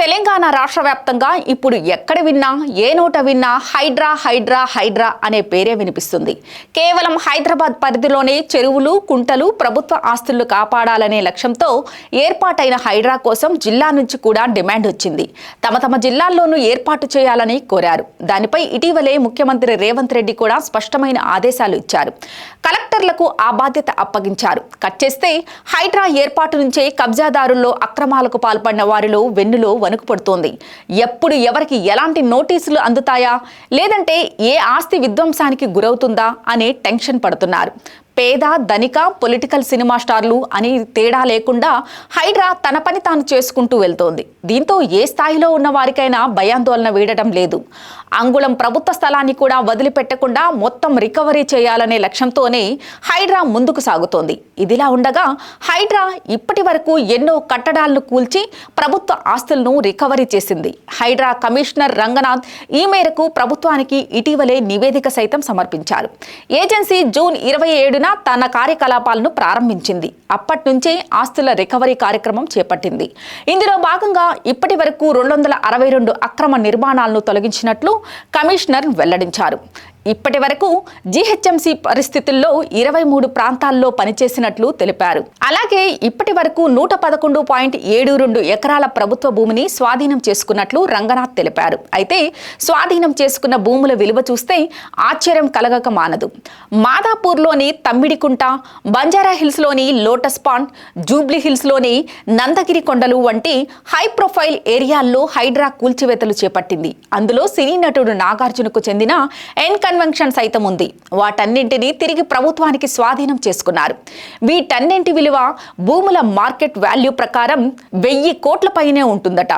తెలంగాణ రాష్ట్ర వ్యాప్తంగా ఇప్పుడు ఎక్కడ విన్నా ఏ నోట విన్నా హైడ్రా హైడ్రా హైడ్రా అనే పేరే వినిపిస్తుంది. కేవలం హైదరాబాద్ పరిధిలోనే చెరువులు కుంటలు ప్రభుత్వ ఆస్తులు కాపాడాలనే లక్ష్యంతో ఏర్పాటైన హైడ్రా కోసం జిల్లా నుంచి కూడా డిమాండ్ వచ్చింది. తమ తమ జిల్లాల్లోనూ ఏర్పాటు చేయాలని కోరారు. దానిపై ఇటీవలే ముఖ్యమంత్రి రేవంత్ రెడ్డి కూడా స్పష్టమైన ఆదేశాలు ఇచ్చారు. కలెక్టర్లకు ఆ బాధ్యత అప్పగించారు. కట్ చేస్తే హైడ్రా ఏర్పాటు నుంచే కబ్జాదారుల్లో అక్రమాలకు పాల్పడిన వారిలో వెన్నులో వణుకుపడుతోంది ఎప్పుడు ఎవరికి ఎలాంటి నోటీసులు అందుతాయా? లేదంటే ఏ ఆస్తి విధ్వంసానికి గురవుతుందా? అనే టెన్షన్ పడుతున్నారు. పేద ధనిక పొలిటికల్ సినిమా స్టార్లు అని తేడా లేకుండా హైడ్రా తన పని తాను చేసుకుంటూ వెళ్తోంది. దీంతో ఏ స్థాయిలో ఉన్న వారికైనా భయాందోళన వీడటం లేదు. అంగుళం ప్రభుత్వ స్థలాన్ని కూడా వదిలిపెట్టకుండా మొత్తం రికవరీ చేయాలనే లక్ష్యంతోనే హైడ్రా ముందుకు సాగుతోంది. ఇదిలా ఉండగా హైడ్రా ఇప్పటి వరకు ఎన్నో కట్టడాలను కూల్చి ప్రభుత్వ ఆస్తులను రికవరీ చేసింది. హైడ్రా కమిషనర్ రంగనాథ్ ఈ మేరకు ప్రభుత్వానికి ఇటీవలే నివేదిక సైతం సమర్పించారు. ఏజెన్సీ జూన్ ఇరవై ఏడున తన కార్యకలాపాలను ప్రారంభించింది. అప్పటి నుంచే ఆస్తుల రికవరీ కార్యక్రమం చేపట్టింది. ఇందులో భాగంగా ఇప్పటి వరకు రెండు వందల అరవై రెండు అక్రమ నిర్మాణాలను తొలగించినట్లు కమిషనర్ వెల్లడించారు. ఇప్పటి వరకు జీహెచ్ఎంసీ పరిస్థితుల్లో ఇరవై మూడు ప్రాంతాల్లో పనిచేసినట్లు తెలిపారు. అలాగే ఇప్పటి వరకు నూట పదకొండు పాయింట్ ఏడు రెండు ఎకరాల ప్రభుత్వ భూమిని స్వాధీనం చేసుకున్నట్లు రంగనాథ్ తెలిపారు. అయితే స్వాధీనం చేసుకున్న భూముల విలువ చూస్తే ఆశ్చర్యం కలగక మానదు. మాదాపూర్లోని తమ్మిడికుంట బంజారా హిల్స్లోని లోటస్ పాండ్ జూబ్లీ హిల్స్లోని నందగిరి కొండలు వంటి హై ప్రొఫైల్ ఏరియాల్లో హైడ్రా కూల్చివేతలు చేపట్టింది. అందులో సినీ నటుడు నాగార్జునకు చెందిన ఎన్. కన్వెన్షన్ సైతం ఉంది. వాటన్నింటినీ తిరిగి ప్రభుత్వానికి స్వాధీనం చేసుకున్నారు. వీటన్నింటి విలువ భూముల మార్కెట్ వాల్యూ ప్రకారం వెయ్యి కోట్ల పైనే ఉంటుందట.